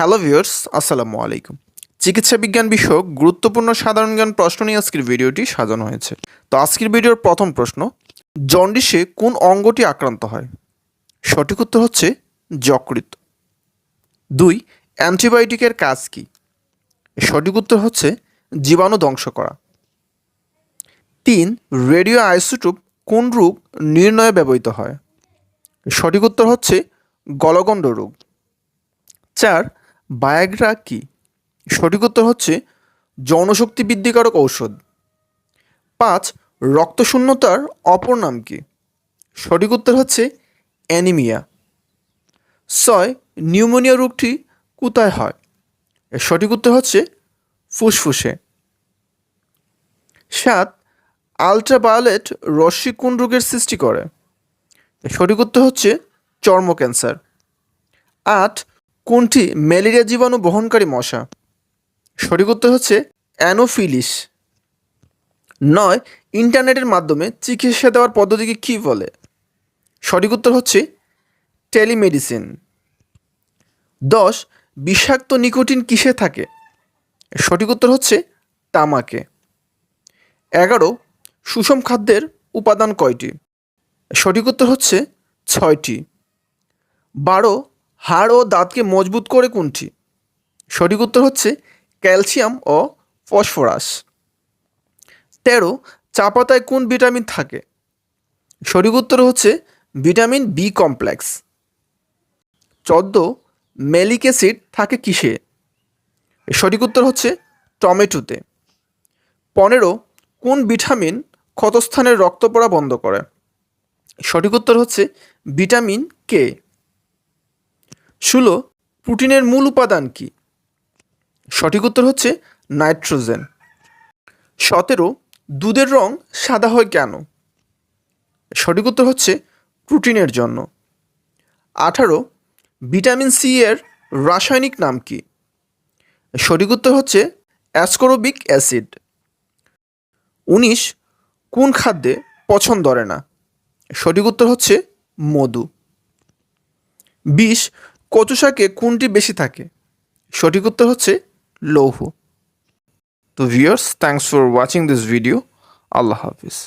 Hello viewers, আসসালামু আলাইকুম। চিকিৎসা বিজ্ঞান বিষয়ক গুরুত্বপূর্ণ সাধারণ জ্ঞান প্রশ্ন নিয়ে আজকের ভিডিওটি সাজানো হয়েছে। তো আজকের ভিডিওর প্রথম প্রশ্ন, জন্ডিসে কোন অঙ্গটি আক্রান্ত হয়? সঠিক উত্তর হচ্ছে যকৃত দুই, অ্যান্টিবায়োটিকের কাজ কি? সঠিক উত্তর হচ্ছে জীবাণু ধ্বংস করা। তিন, রেডিও আইসোটোপ কোন রোগ নির্ণয়ে ব্যবহৃত হয়? সঠিক উত্তর হচ্ছে গলগণ্ড রোগ। চার বায়াগ্রা কি? সঠিক উত্তর হচ্ছে যৌনশক্তি বৃদ্ধিকারক ঔষধ। পাঁচ, রক্তশূন্যতার অপর নাম কি? সঠিক উত্তর হচ্ছে অ্যানিমিয়া। ছয়, নিউমোনিয়া রোগটি কোথায় হয়? এর সঠিক উত্তর হচ্ছে ফুসফুসে। সাত, আলট্রাভায়োলেট রশ্মি কোন রোগের সৃষ্টি করে? সঠিক উত্তর হচ্ছে চর্ম ক্যান্সার আট কোনটি ম্যালেরিয়া জীবাণু বহনকারী মশা? সঠিক উত্তর হচ্ছে অ্যানোফিলিস। নয়, ইন্টারনেটের মাধ্যমে চিকিৎসা দেওয়ার পদ্ধতিকে কী বলে? সঠিক উত্তর হচ্ছে টেলিমেডিসিন। দশ, বিষাক্ত নিকোটিন কিসে থাকে? সঠিক উত্তর হচ্ছে তামাকে। এগারো, সুষম খাদ্যের উপাদান কয়টি? সঠিক উত্তর হচ্ছে ছয়টি। বারো হাড় ও দাঁতকে মজবুত করে কোনটি? সঠিক উত্তর হচ্ছে ক্যালসিয়াম ও ফসফরাস। তেরো, চা পাতায় কোন ভিটামিন থাকে? সঠিক উত্তর হচ্ছে ভিটামিন বি কমপ্লেক্স। চোদ্দ মেলিক অ্যাসিড থাকে কিসে? সঠিক উত্তর হচ্ছে টমেটোতে। পনেরো, কোন ভিটামিন ক্ষতস্থানের রক্ত পড়া বন্ধ করে? সঠিক উত্তর হচ্ছে ভিটামিন কে। ষোলো প্রোটিনের মূল উপাদান কি? সঠিক উত্তর হচ্ছে নাইট্রোজেন। সতেরো, দুধের রং সাদা হয় কেন? সঠিক উত্তর হচ্ছে প্রোটিনের জন্য। আঠারো, ভিটামিন সি এর রাসায়নিক নাম কি? সঠিক উত্তর হচ্ছে অ্যাসকোরবিক অ্যাসিড। উনিশ, কোন খাদ্যে পছন্দ করে না? সঠিক উত্তর হচ্ছে মধু। বিশ কচু শাকে কোনটি বেশি থাকে? সঠিক উত্তর হচ্ছে লৌহ। তো viewers thanks for watching this video Allah Hafiz.